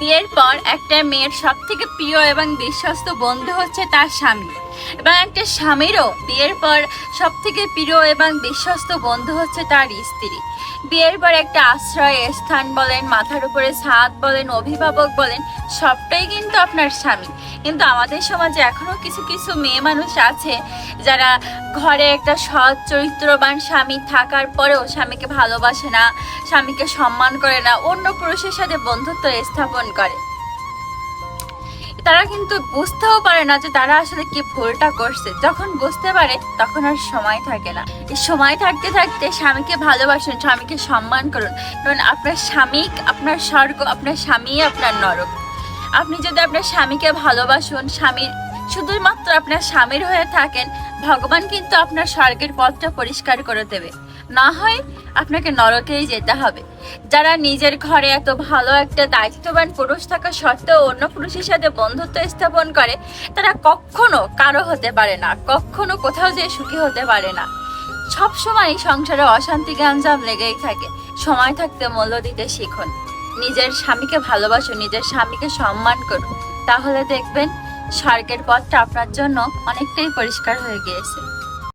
বিয়ের পর একটা মেয়ের সব থেকে প্রিয় এবং বিশ্বস্ত বন্ধু হচ্ছে তার স্বামী। এবং একটা স্বামীরও বিয়ের পর সব থেকে প্রিয় এবং বিশ্বস্ত বন্ধু হচ্ছে তার স্ত্রী। বিয়ের পর একটা আশ্রয়, স্থান বলেন, মাথার উপরে ছাদ বলেন, অভিভাবক বলেন, সবটাই কিন্তু আপনার স্বামী। কিন্তু আমাদের সমাজে এখনও কিছু কিছু মেয়ে মানুষ আছে যারা ঘরে একটা সৎ, চরিত্রবান স্বামী থাকার পরেও স্বামীকে ভালোবাসে না, স্বামীকে সম্মান করে না, অন্য পুরুষের সাথে বন্ধুত্ব স্থাপন করে। তারা কিন্তু বুঝতেও পারে না যে তারা আসলে কি ভুলটা করছে। যখন বুঝতে পারে, তখন আর সময় থাকে না। সময় থাকতে থাকতে স্বামীকে ভালোবাসুন, স্বামীকে সম্মান করুন। কারণ আপনার স্বামী, আপনার স্বর্গ, আপনার স্বামী আপনার নরক। আপনি যদি আপনার স্বামীকে ভালোবাসুন, স্বামীর শুধুমাত্র আপনার স্বামীর হয়ে থাকেন, ভগবান কিন্তু আপনার স্বর্গের পথটা পরিষ্কার করে দেবে। না হয় আপনাকে নরকেই যেতে হবে। যারা নিজের ঘরে এত ভালো একটা দায়িত্ববান পুরুষ থাকা সত্ত্বেও অন্য পুরুষের সাথে বন্ধুত্ব স্থাপন করে, তারা কখনো কারও হতে পারে না, কখনো কোথাও যেয়ে সুখী হতে পারে না। সব সময় সংসারে অশান্তি, গ্যাঞ্জাম লেগেই থাকে। সময় থাকতে মূল্য দিতে শিখুন। নিজের স্বামীকে ভালোবাসুন, নিজের স্বামীকে সম্মান করুন। তাহলে দেখবেন স্বর্গের পথটা আপনার জন্য অনেকটাই পরিষ্কার হয়ে গিয়েছে।